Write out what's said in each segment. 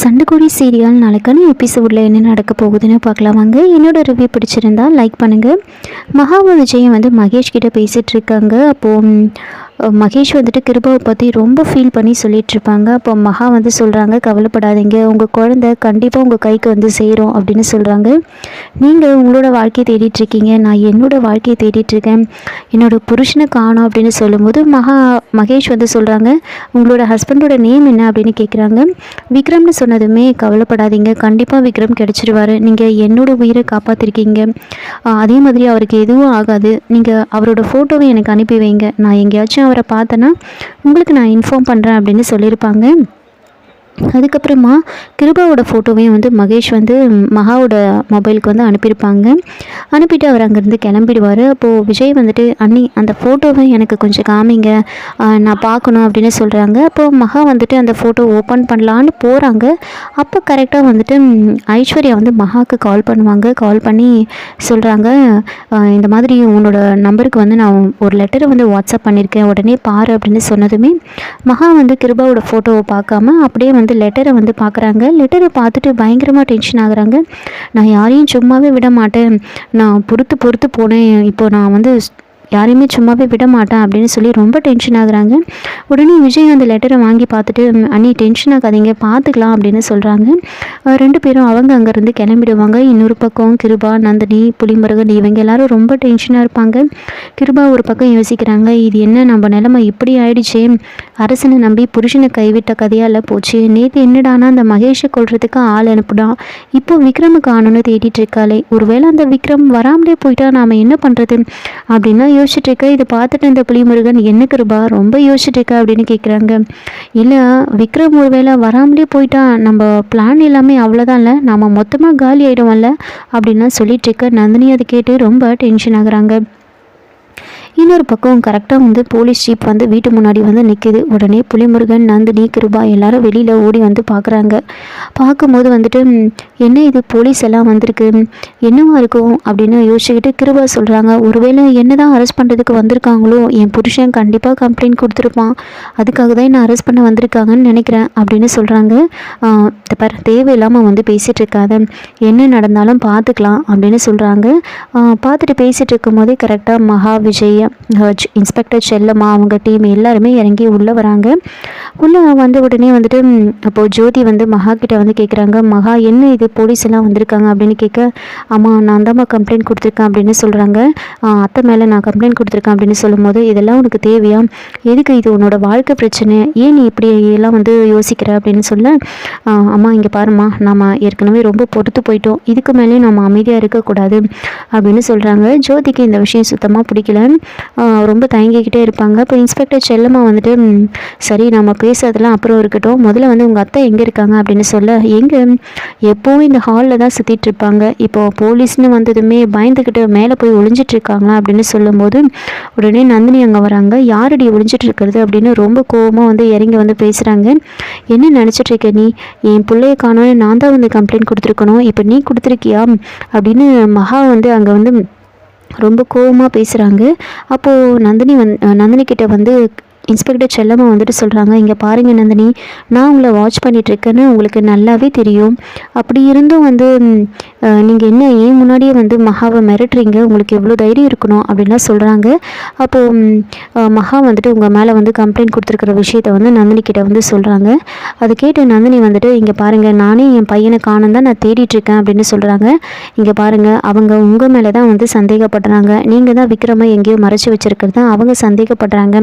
சண்டைக்கோழி serial நாளைக்கான எபிசோடில் என்ன நடக்க போகுதுன்னு பார்க்கலாம் வாங்க. என்னோட ரிவ்யூ பிடிச்சிருந்தா லைக் பண்ணுங்கள் மகாவ விஜயம் வந்து மகேஷ் கிட்ட பேசிகிட்டு இருக்காங்க. அப்போது மகேஷ் வந்துட்டு கிருபாவை பற்றி ரொம்ப ஃபீல் பண்ணி சொல்லிட்டு இருப்பாங்க அப்போ மகா வந்து சொல்கிறாங்க கவலைப்படாதீங்க. உங்கள் குழந்தை கண்டிப்பாக உங்கள் கைக்கு வந்து சேரும் அப்படின்னு சொல்கிறாங்க நீங்கள் உங்களோட வாழ்க்கையை தேடிட்டுருக்கீங்க நான் என்னோடய வாழ்க்கையை தேடிட்டுருக்கேன் இருக்கேன். புருஷனை காணோம் அப்படின்னு சொல்லும்போது மகா மகேஷ் வந்து சொல்கிறாங்க உங்களோட ஹஸ்பண்டோட நேம் என்ன? அப்படின்னு கேட்குறாங்க விக்ரம்னு சொன்னதுமே கவலைப்படாதீங்க. கண்டிப்பாக விக்ரம் கிடச்சிருவாரு. நீங்கள் என்னோட உயிரை காப்பாற்றிருக்கீங்க அதே மாதிரி அவருக்கு எதுவும் ஆகாது. நீங்கள் அவரோட ஃபோட்டோவை எனக்கு அனுப்பி வைங்க. நான் எங்கேயாச்சும் அவரை பார்த்தேன்னா உங்களுக்கு நான் இன்ஃபார்ம் பண்ணுறேன் அப்படின்னு சொல்லியிருப்பாங்க. அதுக்கப்புறமா கிருபாவோட ஃபோட்டோவையும் வந்து மகேஷ் வந்து மகாவோட மொபைலுக்கு வந்து அனுப்பியிருப்பாங்க. அனுப்பிட்டு அவர் அங்கேருந்து கிளம்பிடுவார். அப்போது விஜய் வந்துட்டு அண்ணி அந்த ஃபோட்டோவை எனக்கு கொஞ்சம் காமிங்க. நான் பார்க்கணும் அப்படின்னு சொல்கிறாங்க அப்போது மகா வந்துட்டு அந்த ஃபோட்டோ ஓப்பன் பண்ணலான்னு போகிறாங்க அப்போ கரெக்டாக வந்துட்டு ஐஸ்வர்யா வந்து மகாவுக்கு கால் பண்ணுவாங்க. கால் பண்ணி சொல்கிறாங்க இந்த மாதிரி உன்னோட நம்பருக்கு வந்து நான் ஒரு லெட்டரை வந்து வாட்ஸ்அப் பண்ணியிருக்கேன் உடனே பாரு அப்படின்னு சொன்னதுமே மகா வந்து கிருபாவோட ஃபோட்டோவை பார்க்காம அப்படியே வந்து லெட்டரை வந்து பார்க்குறாங்க லெட்டரை பார்த்துட்டு பயங்கரமாக டென்ஷன் ஆகுறாங்க. நான் யாரையும் சும்மாவே விட மாட்டேன். நான் பொறுத்து பொறுத்து போனேன். இப்போ நான் வந்து யாரையுமே சும்மாவே விட மாட்டேன் அப்படின்னு சொல்லி ரொம்ப டென்ஷன் ஆகுறாங்க. உடனே விஜய் அந்த லெட்டரை வாங்கி பார்த்துட்டு அண்ணி டென்ஷன் ஆகாதீங்க பார்த்துக்கலாம் அப்படின்னு சொல்கிறாங்க ரெண்டு பேரும் அவங்க அங்கேருந்து கிளம்பிடுவாங்க. இன்னொரு பக்கம் கிருபா நந்தினி புலிமுருகன் இவங்க எல்லாரும் ரொம்ப டென்ஷனாக இருப்பாங்க. கிருபா ஒரு பக்கம் யோசிக்கிறாங்க இது என்ன நம்ம நிலமை இப்படி ஆயிடுச்சே. அரசனை நம்பி புருஷனை கைவிட்ட கதையால் போச்சு. நேற்று என்னடானா அந்த மகேஷை கொள்றதுக்கு ஆள் அனுப்புனா இப்போ விக்ரம காணும்னு தேடிட்டு இருக்காளே. ஒருவேளை அந்த விக்ரம் வராமலே போயிட்டா நாம் என்ன பண்ணுறது அப்படின்னா யோசிச்சுட்டு இருக்க இதை பார்த்துட்டு இந்த புலிமுருகன் என்ன கிருபா ரொம்ப யோசிச்சுட்டு இருக்க அப்படின்னு கேட்குறாங்க இல்லை விக்ரம் ஒருவேளை வராமலே போயிட்டான். நம்ம பிளான் எல்லாமே அவ்வளோதான் இல்லை. நம்ம மொத்தமாக காலி ஆகிடுவோம்ல அப்படின்லாம் சொல்லிட்டு இருக்க நந்தினி அதை கேட்டு ரொம்ப டென்ஷன் ஆகுறாங்க. இன்னொரு பக்கம் கரெக்டாக வந்து போலீஸ் ஜீப் வந்து வீட்டு முன்னாடி வந்து நிற்கிது உடனே புலிமுருகன் நந்தினி கிருபா எல்லாரும் வெளியில் ஓடி வந்து பார்க்குறாங்க. பார்க்கும்போது வந்துட்டு என்ன இது? போலீஸ் எல்லாம் வந்திருக்கு. என்னவா இருக்கும்? அப்படின்னு யோசிச்சுக்கிட்டு கிருபா சொல்கிறாங்க ஒருவேளை என்ன தான் அரெஸ்ட் பண்ணுறதுக்கு வந்திருக்காங்களோ என் புருஷன் கண்டிப்பாக கம்ப்ளைண்ட் கொடுத்துருப்பான். அதுக்காக தான் என்ன அரெஸ்ட் பண்ண வந்திருக்காங்கன்னு நினைக்கிறேன் அப்படின்னு சொல்கிறாங்க பார் தேவையில்லாமல் வந்து பேசிகிட்டு இருக்காத. என்ன நடந்தாலும் பார்த்துக்கலாம் அப்படின்னு சொல்கிறாங்க பார்த்துட்டு பேசிகிட்டு இருக்கும்போதே கரெக்டாக மகா விஜய் இன்ஸ்பெக்டர் செல்லம்மா அவங்க டீம் எல்லாருமே இறங்கி உள்ளே வராங்க. உள்ளே வந்த உடனே வந்துட்டு அப்போது ஜோதி வந்து மகா கிட்ட வந்து கேட்குறாங்க மகா என்ன இது? போலீஸ் எல்லாம் வந்திருக்காங்க அப்படின்னு கேட்க ஆமாம் நான் தான்மா கம்ப்ளைண்ட் கொடுத்துருக்கேன் அப்படின்னு சொல்கிறாங்க அத்தை மேலே நான் கம்ப்ளைண்ட் கொடுத்துருக்கேன் அப்படின்னு சொல்லும்போது இதெல்லாம் உனக்கு தேவையா? எதுக்கு இது உன்னோட வாழ்க்கை பிரச்சனை? ஏன் நீ இப்படி எல்லாம் வந்து யோசிக்கிற? அப்படின்னு சொல்ல அம்மா இங்கே பாரும்மா நம்ம ஏற்கனவே ரொம்ப பொறுத்து போயிட்டோம். இதுக்கு மேலேயும் நம்ம அமைதியாக இருக்கக்கூடாது அப்படின்னு சொல்கிறாங்க ஜோதிக்கு இந்த விஷயம் சுத்தமாக பிடிக்கல. ரொம்ப தயங்கிக்கிட்டே இருப்பாங்க. இப்போ இன்ஸ்பெக்டர் செல்லம்மா வந்துட்டு சரி நம்ம பேசுறதெல்லாம் அப்புறம் இருக்கட்டும். முதல்ல வந்து உங்கள் அத்தை எங்கே இருக்காங்க அப்படின்னு சொல்ல எங்கே? எப்போவும் இந்த ஹாலில் தான் சுற்றிட்டு இருப்பாங்க. இப்போது போலீஸ்னு வந்ததுமே பயந்துக்கிட்டு மேலே போய் ஒளிஞ்சிட்டு இருக்காங்களா அப்படின்னு சொல்லும்போது உடனே நந்தினி அங்கே வராங்க. யாரடி ஒளிஞ்சிட்டு இருக்கிறது? அப்படின்னு ரொம்ப கோவமாக வந்து இறங்கி வந்து பேசுகிறாங்க என்ன நினச்சிட்டு இருக்க நீ? என் பிள்ளைய காணோன்னு நான் தான் வந்து கம்ப்ளைண்ட் கொடுத்துருக்கணும். இப்போ நீ கொடுத்துருக்கியா? அப்படின்னு மகா வந்து அங்கே வந்து ரொம்ப கோவமாக பேசுகிறாங்க அப்போது நந்தினி வந் நந்தினி கிட்ட வந்து இன்ஸ்பெக்டர் செல்லம்மா வந்துட்டு சொல்கிறாங்க இங்கே பாருங்க நந்தினி நான் உங்களை வாட்ச் பண்ணிகிட்ருக்கேன்னு உங்களுக்கு நல்லாவே தெரியும். அப்படி இருந்தும் வந்து நீங்கள் என்ன ஏன் முன்னாடியே வந்து மகாவை மிரட்டுறீங்க? உங்களுக்கு எவ்வளோ தைரியம் இருக்கணும் அப்படின்லாம் சொல்கிறாங்க அப்போது மகா வந்துட்டு உங்கள் மேலே வந்து கம்ப்ளைண்ட் கொடுத்துருக்குற விஷயத்த வந்து நந்தினி கிட்ட வந்து சொல்கிறாங்க அது கேட்டு நந்தினி வந்துட்டு இங்கே பாருங்கள் நானே என் பையனை காணும் தான் நான் தேடிட்டுருக்கேன் அப்படின்னு சொல்கிறாங்க இங்கே பாருங்கள் அவங்க உங்கள் மேலே தான் வந்து சந்தேகப்படுறாங்க. நீங்கள் தான் விக்ரமை எங்கேயோ மறைச்சி வச்சுருக்கிறது தான் அவங்க சந்தேகப்படுறாங்க.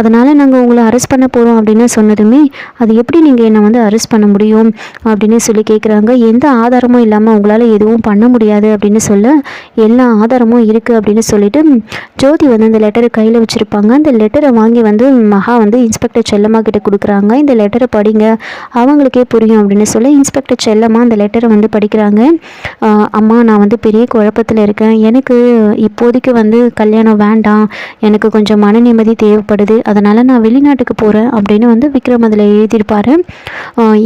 அதனால் நாங்கள் உங்களை அரெஸ்ட் பண்ண போகிறோம் அப்படின்னு சொன்னதுமே அது எப்படி நீங்கள் என்னை வந்து அரெஸ்ட் பண்ண முடியும்? அப்படின்னு சொல்லி கேட்குறாங்க எந்த ஆதாரமும் இல்லாமல் உங்களால் எதுவும் பண்ண முடியாது அப்படின்னு சொல்ல எல்லா ஆதாரமும் இருக்குது அப்படின்னு சொல்லிட்டு ஜோதி வந்து அந்த லெட்டரை கையில் வச்சுருப்பாங்க. அந்த லெட்டரை வாங்கி வந்து மகா வந்து இன்ஸ்பெக்டர் செல்லம்மா கிட்ட கொடுக்குறாங்க. இந்த லெட்டரை படிங்க அவங்களுக்கே புரியும் அப்படின்னு சொல்லி இன்ஸ்பெக்டர் செல்லம்மா அந்த லெட்டரை வந்து படிக்கிறாங்க. அம்மா நான் வந்து பெரிய குழப்பத்தில் இருக்கேன். எனக்கு இப்போதைக்கு வந்து கல்யாணம் வேண்டாம். எனக்கு கொஞ்சம் மன நிம்மதி தேவைப்படுது. அதனால் நான் வெளிநாட்டுக்கு போகிறேன் அப்படின்னு வந்து விக்ரம் அதில் எழுதியிருப்பார்.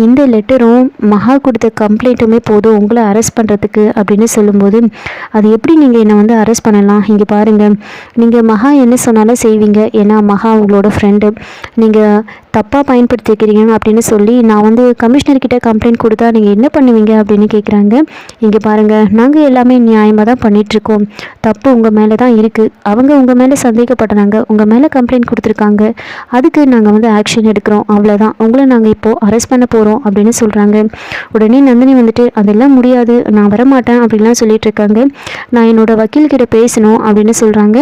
இந்த லெட்டரும் மகா கொடுத்த கம்ப்ளைண்ட்டுமே போதும். உங்களை அரெஸ்ட் பண்ணுற பண்ணுறதுக்கு அப்படின்னு சொல்லும்போது அது எப்படி நீங்கள் என்னை வந்து அரெஸ்ட் பண்ணலாம்? இங்கே பாருங்கள் நீங்கள் மகா என்ன சொன்னாலும் செய்வீங்க. ஏன்னா மகா உங்களோட ஃப்ரெண்டு நீங்கள் தப்பாக பயன்படுத்திக்கிறீங்க அப்படின்னு சொல்லி நான் வந்து கமிஷனர்கிட்ட கம்ப்ளைண்ட் கொடுத்தா நீங்கள் என்ன பண்ணுவீங்க? அப்படின்னு கேட்குறாங்க இங்கே பாருங்கள் நாங்கள் எல்லாமே நியாயமாக தான் பண்ணிகிட்ருக்கோம் தப்பு உங்கள் மேலே தான் இருக்குது அவங்க உங்கள் மேலே சந்தேகப்படுறாங்க உங்கள் மேலே கம்ப்ளைண்ட் கொடுத்துருக்காங்க. அதுக்கு நாங்கள் வந்து ஆக்ஷன் எடுக்கிறோம். அவ்வளோதான் உங்களை நாங்கள் இப்போது அரெஸ்ட் பண்ண போகிறோம் அப்படின்னு சொல்கிறாங்க உடனே நந்தினி வந்துட்டு அதெல்லாம் முடியாது. நான் நான் வரமாட்டேன் அப்படின்லாம் சொல்லிட்டு இருக்காங்க நான் என்னோடய வக்கீல்கிட்ட பேசணும் அப்படின்னு சொல்கிறாங்க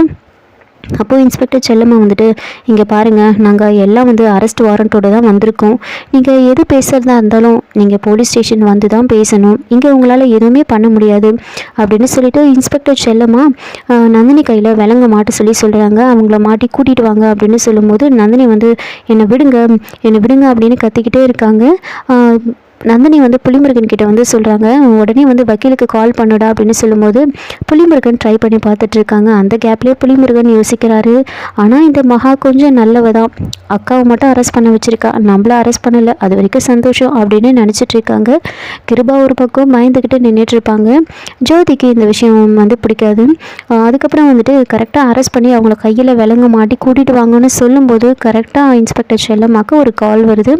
அப்போது இன்ஸ்பெக்டர் செல்லம்மா வந்துட்டு இங்கே பாருங்கள் நாங்கள் எல்லாம் வந்து அரெஸ்ட் வாரண்ட்டோடு தான் வந்திருக்கோம். நீங்கள் எது பேசுகிறதா இருந்தாலும் நீங்கள் போலீஸ் ஸ்டேஷன் வந்து தான் பேசணும். இங்கே உங்களால் எதுவுமே பண்ண முடியாது. அப்படின்னு சொல்லிட்டு இன்ஸ்பெக்டர் செல்லம்மா நந்தினி கையில் விலங்க மாட்ட சொல்லி சொல்கிறாங்க அவங்கள மாட்டி கூட்டிகிட்டு வாங்க. அப்படின்னு சொல்லும்போது நந்தினி வந்து என்னை விடுங்க என்னை விடுங்க அப்படின்னு கத்திக்கிட்டே இருக்காங்க. நந்தினி வந்து புலிமுருகன் கிட்ட வந்து சொல்கிறாங்க உடனே வந்து வக்கீலுக்கு கால் பண்ணுடா அப்படின்னு சொல்லும்போது புலிமுருகன் ட்ரை பண்ணி பார்த்துட்டு இருக்காங்க. அந்த கேப்லேயே புலிமுருகன் யோசிக்கிறாரு. ஆனால் இந்த மகா கொஞ்சம் நல்லவ தான் அக்காவை மட்டும் அரெஸ்ட் பண்ண வச்சுருக்கா. நம்மள அரெஸ்ட் பண்ணலை. அது வரைக்கும் சந்தோஷம் அப்படின்னு நினச்சிட்டு இருக்காங்க. கிருபா ஒரு பக்கம் பயந்துக்கிட்டு நின்றுட்டு இருப்பாங்க. ஜோதிக்கு இந்த விஷயம் வந்து பிடிக்காது. அதுக்கப்புறம் வந்துட்டு கரெக்டாக அரெஸ்ட் பண்ணி அவங்கள கையில் விலங்கு மாட்டி கூட்டிகிட்டு வாங்கன்னு சொல்லும்போது கரெக்டாக இன்ஸ்பெக்டர் செல்லம்மாக்கு ஒரு கால் வருது.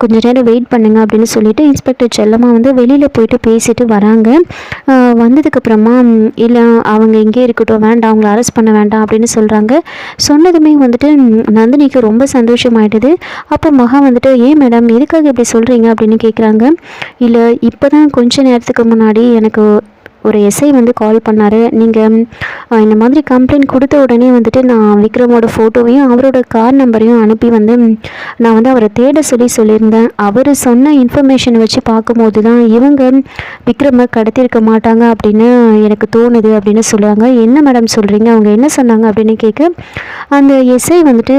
கொஞ்சம் நேரம் வெயிட் பண்ணுங்க அப்படின்னு சொல்லிட்டு இன்ஸ்பெக்டர் செல்லம்மா வந்து வெளியில் போயிட்டு பேசிட்டு வராங்க. வந்ததுக்கப்புறமா இல்லை அவங்க இங்கே இருக்கட்டும் வேண்டாம் அவங்கள அரெஸ்ட் பண்ண வேண்டாம் அப்படின்னு சொல்கிறாங்க சொன்னதுமே வந்துட்டு நந்தினிக்கு ரொம்ப சந்தோஷமாயிடுது. அப்போ மகா வந்துட்டு ஏன் மேடம் எதுக்காக இப்படி சொல்கிறீங்க அப்படின்னு கேட்குறாங்க இல்லை இப்போ தான் கொஞ்ச நேரத்துக்கு முன்னாடி எனக்கு ஒரு எஸ்ஐ வந்து கால் பண்ணார். நீங்கள் இந்த மாதிரி கம்ப்ளைண்ட் கொடுத்த உடனே வந்துட்டு நான் விக்ரமோட ஃபோட்டோவையும் அவரோட கார் நம்பரையும் அனுப்பி வந்து நான் வந்து அவரை தேட சொல்லி சொல்லியிருந்தேன். அவர் சொன்ன இன்ஃபர்மேஷன் வச்சு பார்க்கும்போது தான் இவங்க விக்ரமை கடத்தியிருக்க மாட்டாங்க அப்படின்னு எனக்கு தோணுது அப்படின்னு சொல்லுவாங்க. என்ன மேடம் சொல்கிறீங்க அவங்க என்ன சொன்னாங்க அப்படின்னு கேட்க அந்த எஸ்ஐ வந்துட்டு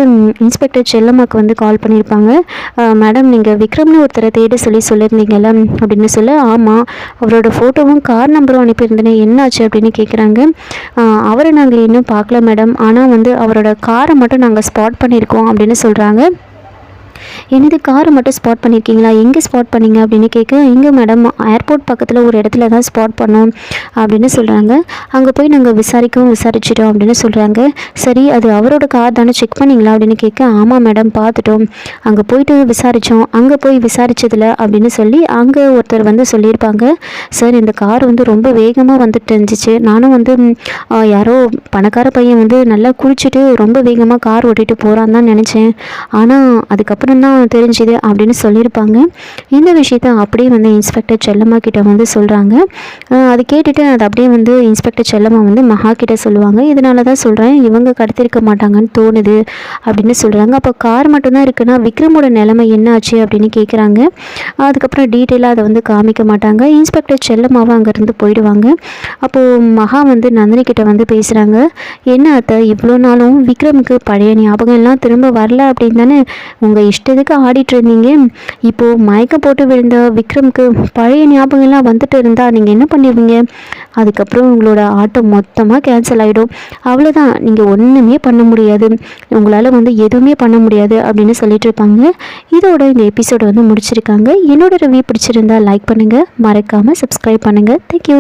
இன்ஸ்பெக்டர் செல்லம்மாக்கு வந்து கால் பண்ணியிருப்பாங்க. மேடம் நீங்கள் விக்ரம்னு ஒருத்தரை தேட சொல்லி சொல்லியிருந்தீங்கல்ல அப்படின்னு சொல்ல ஆமாம் அவரோட ஃபோட்டோவும் கார் நம்பரும் அனுப்பி அனுப்பியிருந்தேனே என்னாச்சு அப்படின்னு கேட்குறாங்க அவரை நாங்கள் இன்னும் பார்க்கல மேடம் ஆனால் வந்து அவரோட காரை மட்டும் நாங்கள் ஸ்பாட் பண்ணியிருக்கோம் அப்படின்னு சொல்கிறாங்க என்னது காரை மட்டும் ஸ்பாட் பண்ணியிருக்கீங்களா எங்கே ஸ்பாட் பண்ணீங்க? அப்படின்னு கேட்க இங்கே மேடம் ஏர்போர்ட் பக்கத்தில் ஒரு இடத்துல தான் ஸ்பாட் பண்ணோம் அப்படின்னு சொல்கிறாங்க அங்கே போய் நாங்கள் விசாரிக்கவும் விசாரிச்சிட்டோம் அப்படின்னு சொல்கிறாங்க சரி அது அவரோட கார் தானே செக் பண்ணிங்களா? அப்படின்னு கேட்க ஆமாம் மேடம் பார்த்துட்டோம். அங்கே போயிட்டு விசாரித்தோம் அங்கே போய் விசாரித்ததில் அப்படின்னு சொல்லி அங்கே ஒருத்தர் வந்து சொல்லியிருப்பாங்க. சார் இந்த கார் வந்து ரொம்ப வேகமாக வந்துட்டு இருந்துச்சு. நானும் வந்து யாரோ பணக்கார பையன் வந்து நல்லா குளிச்சுட்டு ரொம்ப வேகமாக கார் ஓட்டிகிட்டு போகிறான்னு தான் நினச்சேன். ஆனால் அதுக்கப்புறம் தான் தெரிஞ்சுது அப்படின்னு சொல்லியிருப்பாங்க. இந்த விஷயத்த அப்படியே வந்து இன்ஸ்பெக்டர் செல்லம்மா கிட்ட வந்து சொல்கிறாங்க அது கேட்டுட்டு அது அப்படியே வந்து இன்ஸ்பெக்டர் செல்லம்மா வந்து மகா கிட்ட சொல்லுவாங்க. இதனால தான் சொல்கிறேன் இவங்க கடத்திருக்க மாட்டாங்கன்னு தோணுது அப்படின்னு சொல்கிறாங்க அப்போ கார் மட்டும்தான் இருக்குன்னா விக்ரமோட நிலைமை என்ன ஆச்சு அப்படின்னு கேட்குறாங்க அதுக்கப்புறம் டீட்டெயிலாக அதை வந்து காமிக்க மாட்டாங்க. இன்ஸ்பெக்டர் செல்லம்மாவும் அங்கேருந்து போயிடுவாங்க. அப்போது மகா வந்து நந்தினி கிட்ட வந்து பேசுகிறாங்க என்ன அத்தை இவ்வளோ நாளும் விக்ரமுக்கு பழைய ஞாபகம் எல்லாம் திரும்ப வரல அப்படின்னு தானே உங்கள் எதுக்கு ஆடிட்டு இருந்தீங்க? இப்போது மயக்கம் போட்டு விழுந்த விக்ரம்க்கு பழைய ஞாபகம்லாம் வந்துட்டு இருந்தால் நீங்கள் என்ன பண்ணுவீங்க அதுக்கப்புறம் உங்களோட ஆட்டம் மொத்தமாக கேன்சல் ஆகிடும் அவ்வளோதான் நீங்கள் ஒன்றுமே பண்ண முடியாது. உங்களால் வந்து எதுவுமே பண்ண முடியாது அப்படின்னு சொல்லிட்டு இருப்பாங்க. இதோட இந்த எபிசோடு வந்து முடிச்சிருக்காங்க. என்னோட ரிவ்யூ பிடிச்சிருந்தா லைக் பண்ணுங்கள் மறக்காமல் சப்ஸ்கிரைப் பண்ணுங்கள் தேங்க்யூ